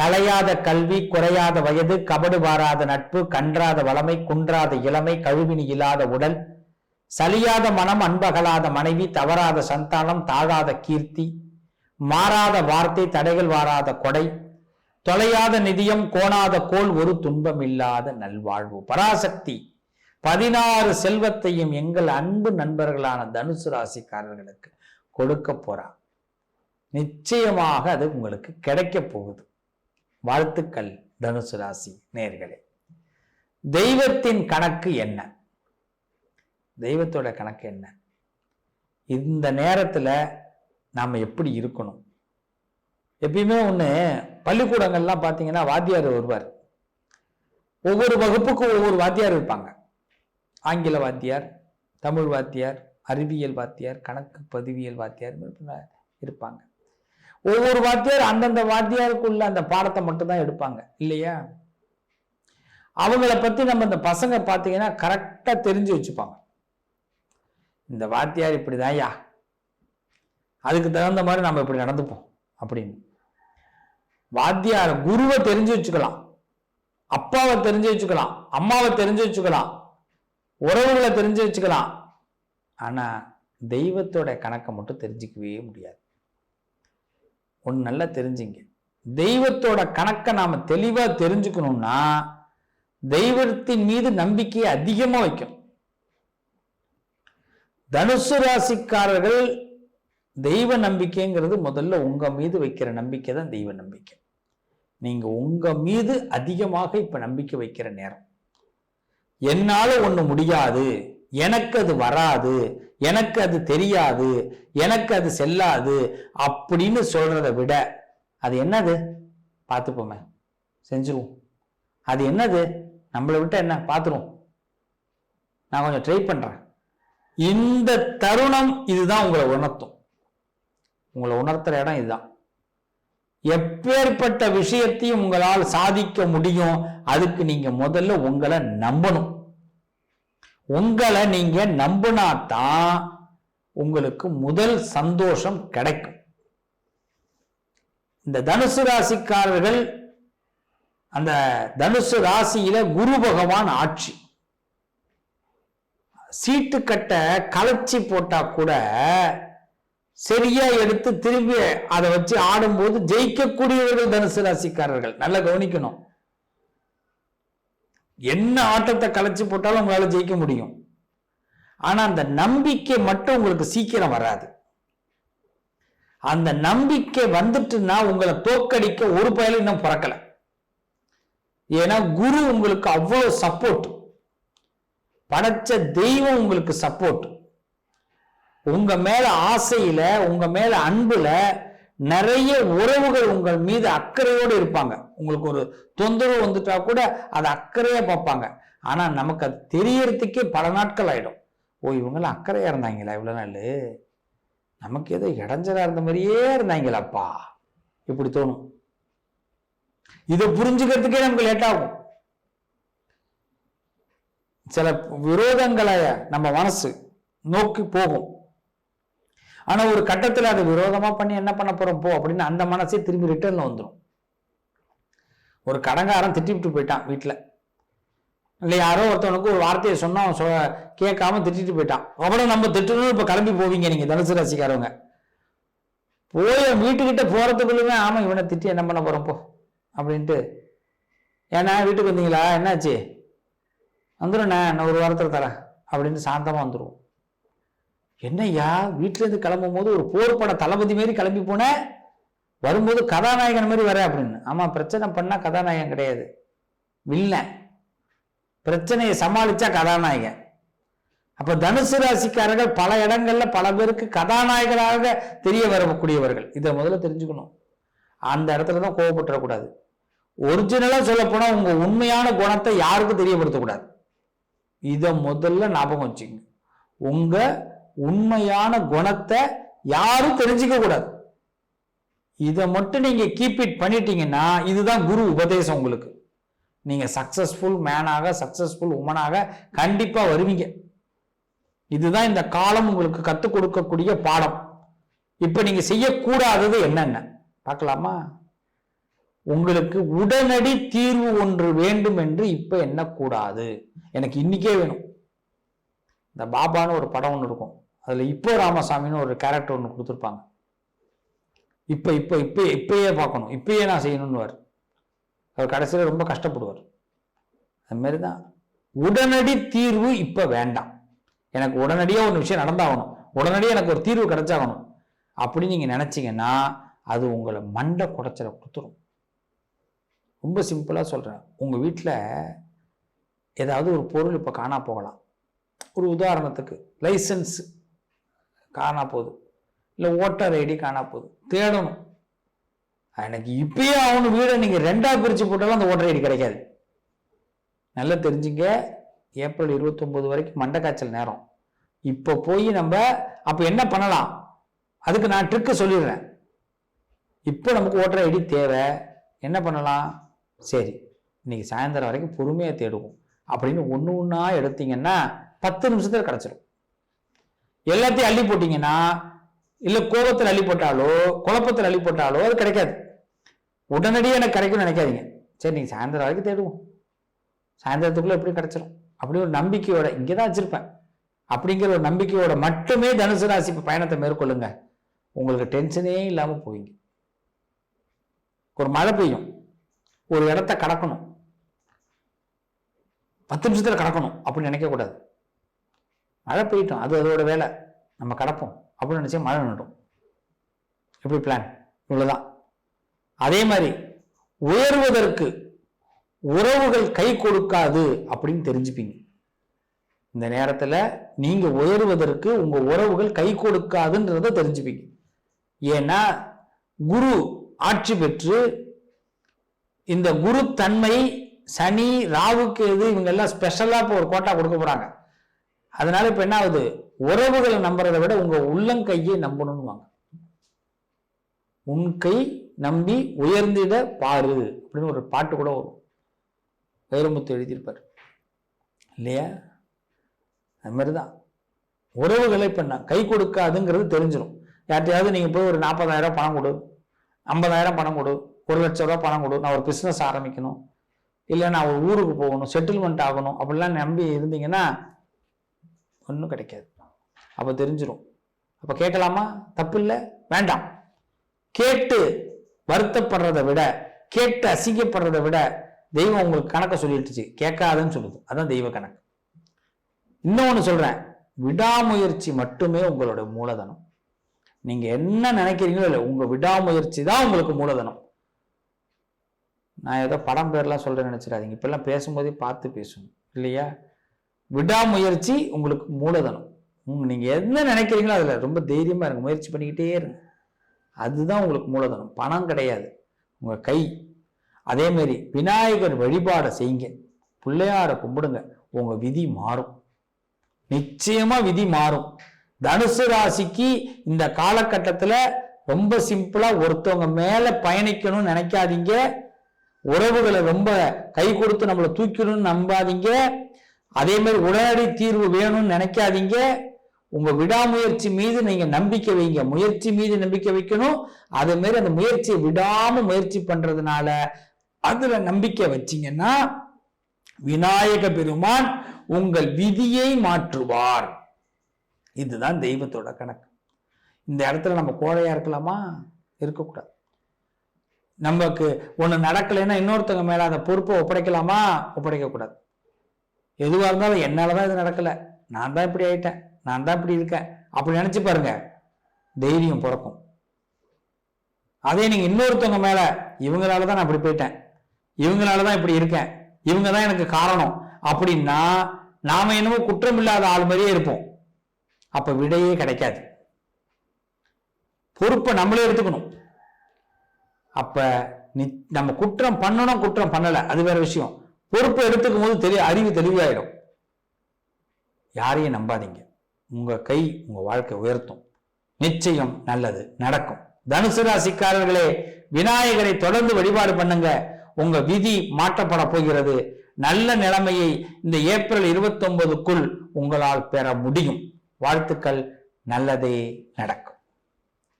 கலையாத கல்வி குறையாத வயது கபடு வாராத நட்பு கன்றாத வளமை குன்றாத இளமை கழுவினி இல்லாத உடல் சலியாத மனம் அன்பகலாத மனைவி தவறாத சந்தானம் தாழாத கீர்த்தி மாறாத வார்த்தை தடைகள் வாராத கொடை தொலையாத நிதியம் கோணாத கோல் ஒரு துன்பம் இல்லாத நல்வாழ்வு. பராசக்தி. பதினாறு செல்வத்தையும் எங்கள் அன்பு நண்பர்களான தனுசு ராசிக்காரர்களுக்கு கொடுக்க போறா. நிச்சயமாக அது உங்களுக்கு கிடைக்க போகுது. வாழ்த்துக்கள் தனுசு ராசி நேர்களே. தெய்வத்தின் கணக்கு என்ன? தெய்வத்தோட கணக்கு என்ன? இந்த நேரத்துல நாம எப்படி இருக்கணும்? எப்பயுமே ஒண்ணு பள்ளிக்கூடங்கள்லாம் பார்த்தீங்கன்னா வாத்தியார் வருவார். ஒவ்வொரு வகுப்புக்கும் ஒவ்வொரு வாத்தியார் இருப்பாங்க. ஆங்கில வாத்தியார் தமிழ் வாத்தியார் அறிவியல் வாத்தியார் கணக்கு பதிவியல் வாத்தியார் இருப்பாங்க. ஒவ்வொரு வாத்தியார் அந்தந்த வாத்தியாருக்குள்ள அந்த பாடத்தை மட்டும்தான் எடுப்பாங்க. இல்லையா? அவங்கள பத்தி நம்ம இந்த பசங்க பார்த்தீங்கன்னா கரெக்டா தெரிஞ்சு வச்சுப்பாங்க. இந்த வாத்தியார் இப்படிதான்யா அதுக்கு தகுந்த மாதிரி நம்ம இப்படி நடந்துப்போம் அப்படின்னு. வாத்தியார் குருவை தெரிஞ்சு வச்சுக்கலாம். அப்பாவை தெரிஞ்சு வச்சுக்கலாம். அம்மாவை தெரிஞ்சு வச்சுக்கலாம். உறவுகளை தெரிஞ்சு வச்சுக்கலாம். ஆனா தெய்வத்தோட கணக்கை மட்டும் தெரிஞ்சுக்கவே முடியாது. ஒன்று நல்லா தெரிஞ்சுங்க. தெய்வத்தோட கணக்கை நாம தெளிவா தெரிஞ்சுக்கணும்னா தெய்வத்தின் மீது நம்பிக்கையை அதிகமா வைக்கணும். தனுசு ராசிக்காரர்கள் தெய்வ நம்பிக்கைங்கிறது முதல்ல உங்க மீது வைக்கிற நம்பிக்கை தான் தெய்வ நம்பிக்கை. நீங்க உங்க மீது அதிகமாக இப்ப நம்பிக்கை வைக்கிற நேரம். என்னால ஒண்ணு முடியாது. எனக்கு அது வராது எனக்கு அது தெரியாது எனக்கு அது செல்லாது அப்படின்னு சொல்றத விட அது என்னது? பார்த்துப்போமே. செஞ்சுருவோம். அது என்னது? நம்மளை விட்ட என்ன? பார்த்துருவோம். நான் கொஞ்சம் ட்ரை பண்றேன். இந்த தருணம் இதுதான் உங்களை உணர்த்தும். உங்களை உணர்த்துற இடம் இதுதான். எப்பேற்பட்ட விஷயத்தையும் உங்களால் சாதிக்க முடியும். அதுக்கு நீங்க முதல்ல உங்களை நம்பணும். உங்களை நீங்க நம்பினாதான் உங்களுக்கு முதல் சந்தோஷம் கிடைக்கும். இந்த தனுசு ராசிக்காரர்கள் அந்த தனுசு ராசியில குரு பகவான் ஆட்சி. சீட்டு கட்ட கலைச்சி போட்டா கூட சரியா எடுத்து திரும்பி அதை வச்சு ஆடும்போது ஜெயிக்கக்கூடியவர்கள் தனுசு ராசிக்காரர்கள். நல்லா கவனிக்கணும். என்ன ஆட்டத்தை கலைச்சு போட்டாலும் உங்களால் ஜெயிக்க முடியும். ஆனா அந்த நம்பிக்கை மட்டும் உங்களுக்கு சீக்கிரம் வராது. அந்த நம்பிக்கை வந்துட்டுன்னா உங்களை தோக்கடிக்க ஒரு பயலும் இன்னும் பிறக்கல. ஏன்னா குரு உங்களுக்கு அவ்வளோ சப்போர்ட் படைச்ச தெய்வம் உங்களுக்கு சப்போர்ட் உங்க மேல ஆசையில உங்க மேல அன்புல நிறைய உறவுகள் உங்கள் மீது அக்கறையோடு இருப்பாங்க. உங்களுக்கு ஒரு தொந்தரவு வந்துட்டா கூட அதை அக்கறையாக பார்ப்பாங்க. ஆனால் நமக்கு அது தெரியறதுக்கே பல நாட்கள் ஆகிடும் ஓ இவங்களாம் அக்கறையாக இருந்தாங்களா இவ்வளோ நாள்? நமக்கு ஏதோ இடைஞ்சலாக இருந்த மாதிரியே இருந்தாங்களாப்பா. இப்படி தோணும். இதை புரிஞ்சுக்கிறதுக்கே நமக்கு லேட் ஆகும். சில விரோதங்களை நம்ம மனசு நோக்கி போகும். ஆனால் ஒரு கட்டத்தில் அதை விரோதமாக பண்ணி என்ன பண்ண போகிறோம் போ அப்படின்னு அந்த மனசே திரும்பி ரிட்டர்னில் வந்துடும் ஒரு கடங்காரன் திட்டிவிட்டு போயிட்டான் வீட்டில் இல்லை யாரோ ஒருத்தவனுக்கு ஒரு வார்த்தையை சொன்னால் சொ- கேட்காம திட்டிட்டு போயிட்டான். அப்புறம் நம்ம திட்டணும் இப்போ கிளம்பி போவீங்க நீங்கள் தனுசு ராசிக்காரவங்க. போய் வீட்டுக்கிட்ட போகிறதுக்குள்ளுமே ஆமாம் இவனை திட்டி என்ன பண்ண போறோம் போ அப்படின்ட்டு. ஏன்னா வீட்டுக்கு வந்தீங்களா? என்னாச்சு? வந்துடுண்ணே நான் ஒரு வாரத்தில் தரேன் அப்படின்னு சாந்தமாக வந்துருவோம். என்னய்யா வீட்டிலேருந்து கிளம்பும் போது ஒரு போர்ப்பட தளபதி மாரி கிளம்பி போனேன் வரும்போது கதாநாயகன் மாதிரி வர அப்படின்னு. ஆமாம் பிரச்சனை பண்ணால் கதாநாயகன் கிடையாது. வில்லன் பிரச்சனையை சமாளித்தா கதாநாயகன். அப்போ தனுசு ராசிக்காரர்கள் பல இடங்களில் பல பேருக்கு கதாநாயகராக தெரிய வரக்கூடியவர்கள். இதை முதல்ல தெரிஞ்சுக்கணும். அந்த இடத்துல தான் கோவப்பட்டுறக்கூடாது. ஒரிஜினலாக சொல்லப்போனால் உங்கள் உண்மையான குணத்தை யாருக்கும் தெரியப்படுத்தக்கூடாது. இதை முதல்ல ஞாபகம் வச்சுங்க உங்கள் உண்மையான குணத்தை யாரும் தெரிஞ்சிக்க கூடாது இதை மட்டும் நீங்க கீப் இட் பண்ணிட்டீங்கன்னா இதுதான் குரு உபதேசம் உங்களுக்கு. நீங்க சக்சஸ்ஃபுல் மேனாக சக்சஸ்ஃபுல் உமனாக கண்டிப்பா வருவீங்க. இதுதான் இந்த காலம் உங்களுக்கு கற்றுக் கொடுக்கக்கூடிய பாடம். இப்ப நீங்க செய்யக்கூடாதது என்னென்ன? பார்க்கலாமா? உங்களுக்கு உடனடி தீர்வு ஒன்று வேண்டும் என்று இப்ப எண்ணக்கூடாது. எனக்கு இன்னைக்கே வேணும். இந்த பாபான்னு ஒரு படம் ஒன்று இருக்கும். அதுல இப்போ ராமசாமின்னு ஒரு கேரக்டர் ஒன்று கொடுத்துருப்பாங்க. இப்ப இப்ப இப்ப இப்பயே பார்க்கணும். இப்பயே நான் செய்யணும்னுவார். அவர் கடைசியில் ரொம்ப கஷ்டப்படுவார். அது மாதிரி தான் உடனடி தீர்வு இப்ப வேண்டாம். எனக்கு உடனடியாக ஒரு விஷயம் நடந்தாகணும். உடனடியாக எனக்கு ஒரு தீர்வு கிடைச்சாகணும். அப்படின்னு நீங்கள் நினச்சிங்கன்னா அது உங்களை மண்டை குடைச்சலை கொடுத்துரும் ரொம்ப சிம்பிளாக சொல்கிறேன் உங்கள் வீட்டில் ஏதாவது ஒரு பொருள் இப்போ காணா போகலாம். ஒரு உதாரணத்துக்கு லைசன்ஸ் காணா போகுது. இல்லை ஓட்டர் ஐடி காணா போகுது. தேடணும். எனக்கு இப்பயே அவனு வீடை நீங்கள் ரெண்டாக பிரித்து போட்டாலும் அந்த ஓட்டர் ஐடி கிடைக்காது. நல்லா தெரிஞ்சுங்க. ஏப்ரல் இருபத்தொம்போது வரைக்கும் மண்டை காய்ச்சல் நேரம். இப்போ போய் நம்ம அப்போ என்ன பண்ணலாம்? அதுக்கு நான் ட்ரிக்கை சொல்லிடுறேன். இப்போ நமக்கு ஓட்டர் ஐடி தேவை. என்ன பண்ணலாம்? சரி இன்னைக்கு சாயந்தரம் வரைக்கும் பொறுமையாக தேடுவோம். அப்படின்னு ஒன்று ஒன்றா எடுத்தீங்கன்னா பத்து நிமிஷத்தில் கிடச்சிரும். எல்லாத்தையும் அள்ளி போட்டிங்கன்னா இல்லை கோபத்தில் அள்ளி போட்டாலோ குழப்பத்தில் அள்ளி போட்டாலோ அது கிடைக்காது. உடனடியாக எனக்கு கிடைக்கும்னு நினைக்காதீங்க. சரி நீங்கள் சாயந்தரம் வரைக்கும் தேடுவோம். சாயந்தரத்துக்குள்ளே எப்படி கிடச்சிரும். அப்படி ஒரு நம்பிக்கையோட இங்கே தான் வச்சுருப்பேன். அப்படிங்கிற ஒரு நம்பிக்கையோட மட்டுமே தனுசு ராசி பயணத்தை மேற்கொள்ளுங்க. உங்களுக்கு டென்ஷனே இல்லாமல் போவீங்க. ஒரு மழை பெய்யும். ஒரு இடத்த கடக்கணும். பத்து நிமிஷத்தில் கடக்கணும். அப்படின்னு நினைக்கக்கூடாது. மழை பெய்யட்டும். அது அதோட வேலை. நம்ம கடப்போம். அப்படின்னு நினச்சா மழை நின்றுடும் எப்படி பிளான் இவ்வளோதான் அதே மாதிரி உயர்வதற்கு உறவுகள் கை கொடுக்காது அப்படின்னு தெரிஞ்சுப்பீங்க. இந்த நேரத்தில் நீங்கள் உயர்வதற்கு உங்கள் உறவுகள் கை கொடுக்காதுன்றத தெரிஞ்சுப்பீங்க. ஏன்னா குரு ஆட்சி பெற்று இந்த குரு தன்மை சனி ராவுக்கு எது இவங்க எல்லாம் இப்போ ஒரு கோட்டா கொடுக்க போகிறாங்க அதனால இப்ப என்ன ஆகுது? உறவுகளை நம்புறதை விட உங்க உள்ளங்கையை நம்பணும்னு வாங்க உன் கை நம்பி உயர்ந்திட பாரு அப்படின்னு ஒரு பாட்டு கூட வரும். வைரமுத்து எழுதியிருப்பார். இல்லையா? அது மாதிரி தான் உறவுகளை நான் கை கொடுக்காதுங்கிறது தெரிஞ்சிடும் யார்ட்டையாவது நீங்கள் போய் ஒரு நாற்பதாயிரம் பணம் கொடு ஐம்பதாயிரம் பணம் கொடு ஒரு லட்ச ரூபா பணம் கொடு நான் ஒரு பிஸ்னஸ் ஆரம்பிக்கணும். இல்லை நான் ஒரு ஊருக்கு போகணும் செட்டில்மெண்ட் ஆகணும் அப்படிலாம் நம்பி இருந்தீங்கன்னா ஒன்றும் கிடைக்காது. அப்போ தெரிஞ்சிடும் அப்போ கேட்கலாமா? தப்பு இல்லை வேண்டாம். கேட்டு வருத்தப்படுறதை விட கேட்டு அசிங்கப்படுறதை விட தெய்வம் உங்களுக்கு கணக்கை சொல்லிட்டுச்சு கேட்காதுன்னு சொல்லுது. அதான் தெய்வ கணக்கு. இன்னொன்று சொல்கிறேன் விடாமுயற்சி மட்டுமே உங்களோட மூலதனம். நீங்கள் என்ன நினைக்கிறீங்களோ இல்லை உங்கள் விடாமுயற்சி தான் உங்களுக்கு மூலதனம். நான் ஏதோ படம் பேர்லாம் சொல்கிறேன் நினச்சிடாதீங்க. இப்போல்லாம் பேசும்போதே பார்த்து பேசணும் இல்லையா? விடாமுயற்சி உங்களுக்கு மூலதனம். நீங்கள் என்ன நினைக்கிறீங்களோ அதில் ரொம்ப தைரியமாக இருங்க முயற்சி பண்ணிக்கிட்டே இருங்க. அதுதான் உங்களுக்கு மூலதனம். பணம் கிடையாது. உங்கள் கை. அதேமாரி விநாயகர் வழிபாடை செய்யுங்க. பிள்ளையார கும்பிடுங்க. உங்கள் விதி மாறும். நிச்சயமாக விதி மாறும். தனுசு ராசிக்கு இந்த காலகட்டத்தில் ரொம்ப சிம்பிளாக ஒருத்தவங்க மேலே பயணிக்கணும்னு நினைக்காதீங்க. உறவுகளை ரொம்ப கை கொடுத்து நம்மளை தூக்கணும்னு நம்பாதீங்க. அதே மாதிரி உடனடி தீர்வு வேணும்னு நினைக்காதீங்க. உங்க விடாமுயற்சி மீது நீங்க நம்பிக்கை வைங்க. முயற்சி மீது நம்பிக்கை வைக்கணும். அதே மாதிரி அந்த முயற்சியை விடாம முயற்சி பண்றதுனால அதுல நம்பிக்கை வச்சிங்கன்னா விநாயக பெருமான் உங்கள் விதியை மாற்றுவார். இதுதான் தெய்வத்தோட கணக்கு. இந்த இடத்துல நம்ம கோழையா இருக்கலாமா? இருக்கக்கூடாது. நமக்கு ஒன்று நடக்கலைன்னா இன்னொருத்தவங்க மேலே அந்த பொறுப்பை ஒப்படைக்கலாமா? ஒப்படைக்கக்கூடாது. எதுவாக இருந்தாலும் என்னால் தான் இது நடக்கலை. நான் தான் இப்படி ஆயிட்டேன். நான் தான் இப்படி இருக்கேன். அப்படி நினச்சி பாருங்க. தைரியம் பிறக்கும். அதே நீங்கள் இன்னொருத்தவங்க மேலே இவங்களால தான் நான் இப்படி போயிட்டேன். இவங்களால தான் இப்படி இருக்கேன். இவங்க தான் எனக்கு காரணம். அப்படின்னா நாம என்னமோ குற்றம் இல்லாத ஆள் மாதிரியே இருப்போம். அப்போ விடையே கிடைக்காது. பொறுப்பை நம்மளே எடுத்துக்கணும். அப்ப நம்ம குற்றம் பண்ணணும் குற்றம் பண்ணலை. அது வேற விஷயம். பொறுப்பை எடுத்துக்கும் போது தெரிய அறிவு தெளிவாயிடும். யாரையும் நம்பாதீங்க. உங்க கை உங்க வாழ்க்கை உயர்த்தும். நிச்சயம் நல்லது நடக்கும். தனுசு ராசிக்காரர்களே விநாயகரை தொடர்ந்து வழிபாடு பண்ணுங்க. உங்க விதி மாற்றப்பட போகிறது. நல்ல நிலைமையை இந்த ஏப்ரல் இருபத்தி ஒன்பதுக்குள் உங்களால் பெற முடியும். வாழ்த்துக்கள். நல்லதே நடக்கும்.